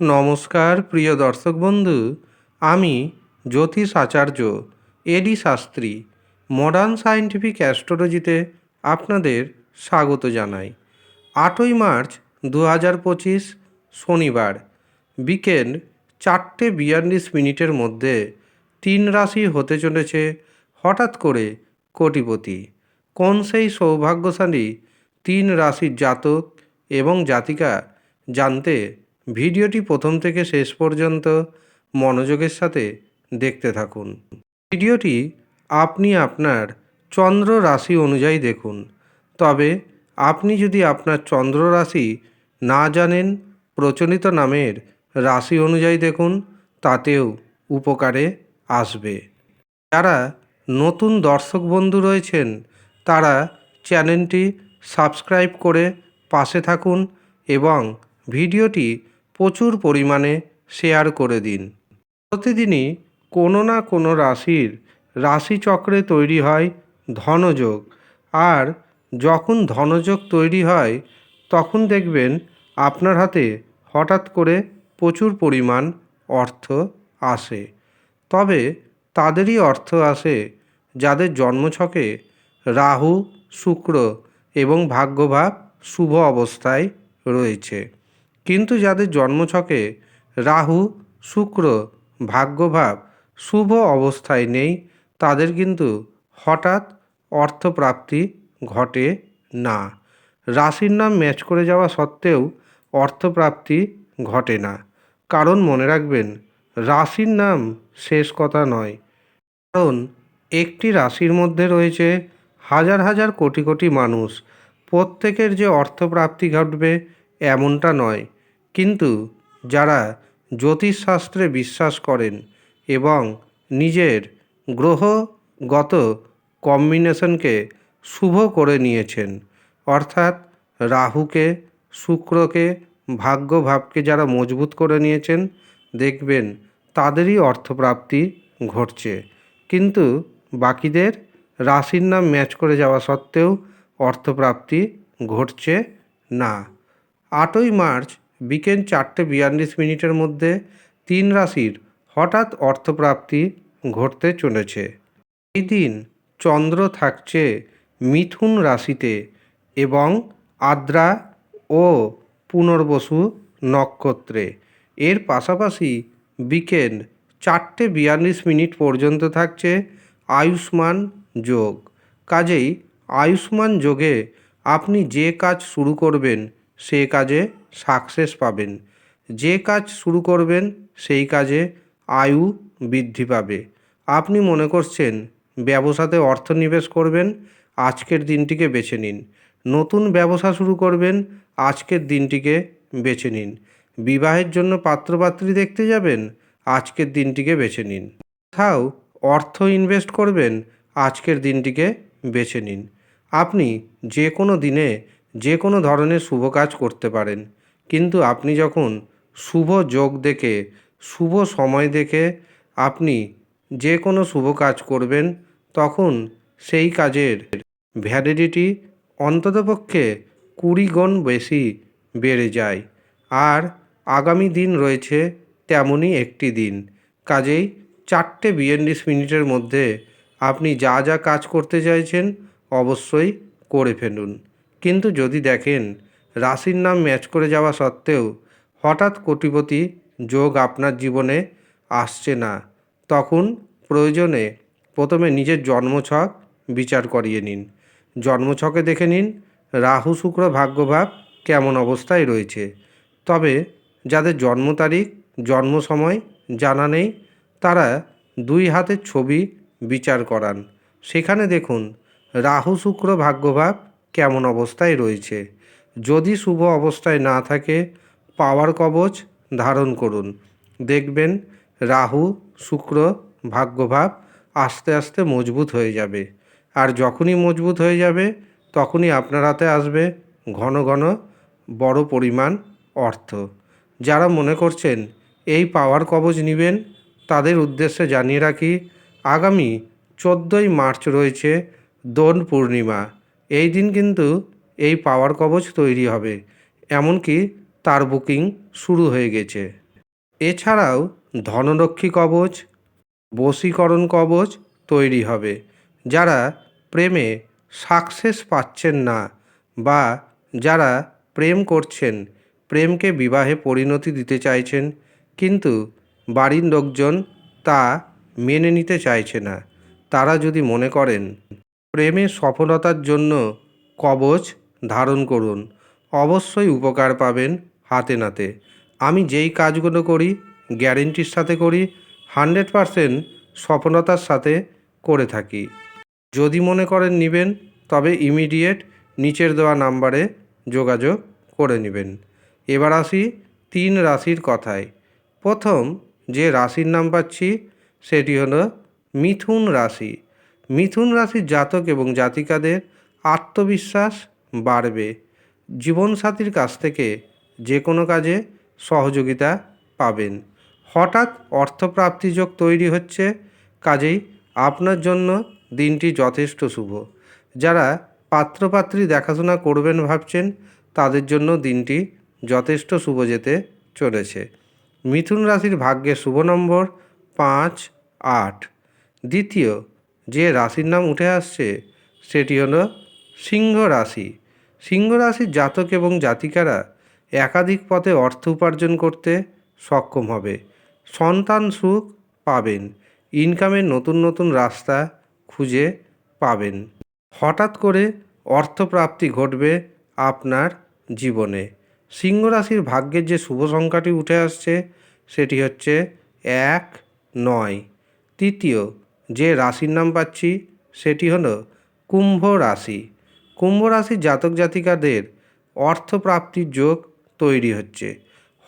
নমস্কার, প্রিয় দর্শক বন্ধু। আমি জ্যোতিষ আচার্য, এডি শাস্ত্রী। মডার্ন সায়েন্টিফিক অ্যাস্ট্রোলজিতে আপনাদের স্বাগত জানাই। আটই মার্চ দু হাজার পঁচিশ, শনিবার। বিকেল চারটে বিয়াল্লিশ মিনিটের মধ্যে তিন রাশি হতে চলেছে হঠাৎ করে কোটিপতি। কোন সেই সৌভাগ্যশালী তিন রাশির জাতক এবং জাতিকা জানতে ভিডিওটি প্রথম থেকে শেষ পর্যন্ত মনোযোগের সাথে দেখতে থাকুন। ভিডিওটি আপনি আপনার চন্দ্র রাশি অনুযায়ী দেখুন। তবে আপনি যদি আপনার চন্দ্র রাশি না জানেন, প্রচলিত নামের রাশি অনুযায়ী দেখুন, তাতেও উপকারে আসবে। যারা নতুন দর্শক বন্ধু রয়েছেন, তারা চ্যানেলটি সাবস্ক্রাইব করে পাশে থাকুন এবং ভিডিওটি প্রচুর পরিমাণে শেয়ার করে দিন। প্রতিদিনই কোনো না কোনো রাশির রাশিচক্রে তৈরি হয় ধনযোগ। আর যখন ধনযোগ তৈরি হয়, তখন দেখবেন আপনার হাতে হঠাৎ করে প্রচুর পরিমাণ অর্থ আসে। তবে তাদেরই অর্থ আসে যাদের জন্মছকে রাহু, শুক্র এবং ভাগ্যভাব শুভ অবস্থায় রয়েছে। কিন্তু যাদের জন্মছকে রাহু, শুক্র, ভাগ্যভাব শুভ অবস্থায় নেই, তাদের কিন্তু হঠাৎ অর্থপ্রাপ্তি ঘটে না। রাশির নাম ম্যাচ করে যাওয়া সত্ত্বেও অর্থপ্রাপ্তি ঘটে না। কারণ মনে রাখবেন, রাশির নাম শেষ কথা নয়। কারণ একটি রাশির মধ্যে রয়েছে হাজার হাজার কোটি কোটি মানুষ। প্রত্যেকের যে অর্থপ্রাপ্তি ঘটবে এমনটা নয়। কিন্তু যারা জ্যোতিষশাস্ত্রে বিশ্বাস করেন এবং নিজের গ্রহগত কম্বিনেশনকে শুভ করে নিয়েছেন, অর্থাৎ রাহুকে, শুক্রকে, ভাগ্যভাবকে যারা মজবুত করে নিয়েছেন, দেখবেন তাদেরই অর্থপ্রাপ্তি ঘটছে। কিন্তু বাকিদের রাশির নাম ম্যাচ করে যাওয়া সত্ত্বেও অর্থপ্রাপ্তি ঘটছে না। আটই মার্চ বিকেল চারটে বিয়াল্লিশ মিনিটের মধ্যে তিন রাশির হঠাৎ অর্থপ্রাপ্তি ঘটতে চলেছে। এই দিন চন্দ্র থাকছে মিথুন রাশিতে এবং আদ্রা ও পুনর্বসু নক্ষত্রে। এর পাশাপাশি বিকেল চারটে বিয়াল্লিশ মিনিট পর্যন্ত থাকছে আয়ুষ্মান যোগ। কাজেই আয়ুষ্মান যোগে আপনি যে কাজ শুরু করবেন সে কাজে সাকসেস পাবেন। যে কাজ শুরু করবেন, সেই কাজে আয়ু বৃদ্ধি পাবে। আপনি মনে করছেন, ব্যবসাতে অর্থ নিবেশ করবেন, আজকের দিনটিকে বেছে নিন। নতুন ব্যবসা শুরু করবেন, আজকের দিনটিকে বেছে নিন। বিবাহের জন্য পাত্রপাত্রী দেখতে যাবেন, আজকের দিনটিকে বেছে নিন। কোথাও অর্থ ইনভেস্ট করবেন, আজকের দিনটিকে বেছে নিন। আপনি যে কোনো দিনে যে কোনো ধরনের শুভ কাজ করতে পারেন। কিন্তু আপনি যখন শুভ যোগ দেখে, শুভ সময় দেখে আপনি যে কোনো শুভ কাজ করবেন, তখন সেই কাজের ভ্যালিডিটি অন্ততপক্ষে কুড়ি গুণ বেশি বেড়ে যায়। আর আগামী দিন রয়েছে তেমনই একটি দিন। কাজেই চারটে বিয়াল্লিশ মিনিটের মধ্যে আপনি যা যা কাজ করতে চাইছেন অবশ্যই করে ফেলুন। কিন্তু যদি দেখেন, রাশির নাম ম্যাচ করে যাওয়া সত্ত্বেও হঠাৎ কোটিপতি যোগ আপনার জীবনে আসছে না, তখন প্রয়োজনে প্রথমে নিজের জন্মছক বিচার করিয়ে নিন। জন্মছকে দেখে নিন, রাহু শুক্র ভাগ্যভাব কেমন অবস্থায় রয়েছে। তবে যাদের জন্ম তারিখ, জন্ম সময় জানা নেই, তারা দুই হাতের ছবি বিচার করান। সেখানে দেখুন, রাহু শুক্র ভাগ্যভাব কেমন অবস্থায় রয়েছে। যদি শুভ অবস্থায় না থাকে, পাওয়ার কবচ ধারণ করুন। দেখবেন রাহু, শুক্র ভাগ্যভাব আস্তে আস্তে মজবুত হয়ে যাবে। আর যখনই মজবুত হয়ে যাবে, তখনই আপনার হাতে আসবে ঘন ঘন বড় পরিমাণ অর্থ। যারা মনে করছেন এই পাওয়ার কবচ নেবেন, তাদের উদ্দেশ্যে জানিয়ে রাখি, আগামী চোদ্দোই মার্চ রয়েছে দোল পূর্ণিমা। এই দিন কিন্তু এই পাওয়ার কবচ তৈরি হবে, এমনকি তার বুকিং শুরু হয়ে গেছে। এছাড়াও ধনরক্ষী কবচ, বশীকরণ কবচ তৈরি হবে, যারা প্রেমে সাকসেস পাচ্ছেন না বা যারা প্রেম করছেন, প্রেমকে বিবাহে পরিণতি দিতে চাইছেন, কিন্তু বাড়ির লোকজন তা মেনে নিতে চাইছে না। তারা যদি মনে করেন প্রেমে সফলতার জন্য কবচ ধারণ করুন। অবশ্যই উপকার পাবেন হাতে নাতে। আমি যেই কাজগুলো করি, গ্যারেন্টির সাথে করি, হান্ড্রেড পারসেন্ট সফলতার সাথে করে থাকি। যদি মনে করেন নেবেন, তবে ইমিডিয়েট নিচের দেওয়া নাম্বারে যোগাযোগ করে নেবেন। এবার আসি তিন রাশির কথায়। প্রথম যে রাশির নাম পাচ্ছি, সেটি হলো মিথুন রাশি। মিথুন রাশির জাতক এবং জাতিকাদের আত্মবিশ্বাস বাড়বে। জীবনসাথীর কাছ থেকে যে কোনো কাজে সহযোগিতা পাবেন। হঠাৎ অর্থপ্রাপ্তি যোগ তৈরি হচ্ছে। কাজেই আপনার জন্য দিনটি যথেষ্ট শুভ। যারা পাত্রপাত্রী দেখাশোনা করবেন ভাবছেন, তাদের জন্য দিনটি যথেষ্ট শুভ যেতে চলেছে। মিথুন রাশির ভাগ্যে শুভ নম্বর পাঁচ আট। দ্বিতীয় যে রাশির নাম উঠে আসছে, সেটি হলো সিংহ রাশি। সিংহ রাশির জাতক এবং জাতিকারা একাধিক পথে অর্থ উপার্জন করতে সক্ষম হবে। সন্তান সুখ পাবেন। ইনকামের নতুন নতুন রাস্তা খুঁজে পাবেন। হঠাৎ করে অর্থপ্রাপ্তি ঘটবে আপনার জীবনে। সিংহ রাশির ভাগ্যের যে শুভ সংখ্যাটি উঠে আসছে, সেটি হচ্ছে এক নয়। তৃতীয় যে রাশির নাম পাচ্ছি সেটি হলো কুম্ভ রাশি। কুম্ভ রাশির জাতক জাতিকাদের অর্থপ্রাপ্তির যোগ তৈরি হচ্ছে।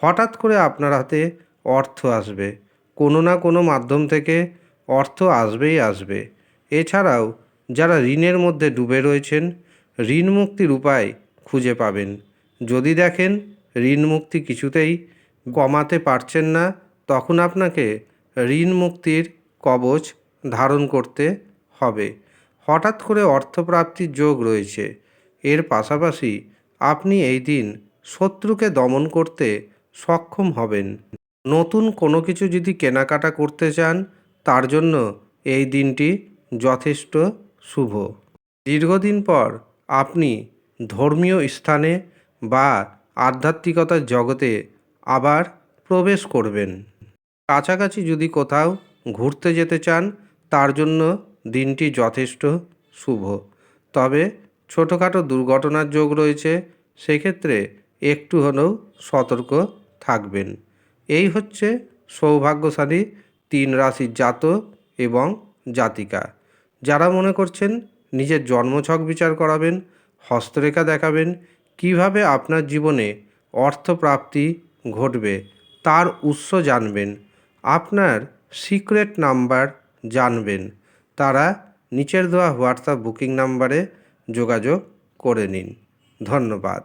হঠাৎ করে আপনার হাতে অর্থ আসবে। কোনো না কোনো মাধ্যম থেকে অর্থ আসবেই আসবে। এছাড়াও যারা ঋণের মধ্যে ডুবে রয়েছেন, ঋণ মুক্তির উপায় খুঁজে পাবেন। যদি দেখেন ঋণ মুক্তি কিছুতেই কমাতে পারছেন না, তখন আপনাকে ঋণ মুক্তির কবচ ধারণ করতে হবে। হঠাৎ করে অর্থপ্রাপ্তির যোগ রয়েছে। এর পাশাপাশি আপনি এই দিন শত্রুকে দমন করতে সক্ষম হবেন। নতুন কোনো কিছু যদি কেনাকাটা করতে চান, তার জন্য এই দিনটি যথেষ্ট শুভ। দীর্ঘদিন পর আপনি ধর্মীয় স্থানে বা আধ্যাত্মিকতার জগতে আবার প্রবেশ করবেন। কাছাকাছি যদি কোথাও ঘুরতে যেতে চান তার জন্য দিনটি যথেষ্ট শুভ। তবে ছোটোখাটো দুর্ঘটনার যোগ রয়েছে, সেক্ষেত্রে একটু হলেও সতর্ক থাকবেন। এই হচ্ছে সৌভাগ্যশালী তিন রাশির জাত এবং জাতিকা। যারা মনে করছেন নিজের জন্মছক বিচার করাবেন, হস্তরেখা দেখাবেন, কীভাবে আপনার জীবনে অর্থপ্রাপ্তি ঘটবে, তার উৎস জানবেন। আপনার সিক্রেট নাম্বার জানবেন। তারা নিচের দেওয়া হোয়াটসঅ্যাপ বুকিং নাম্বারে যোগাযোগ করে নিন। ধন্যবাদ।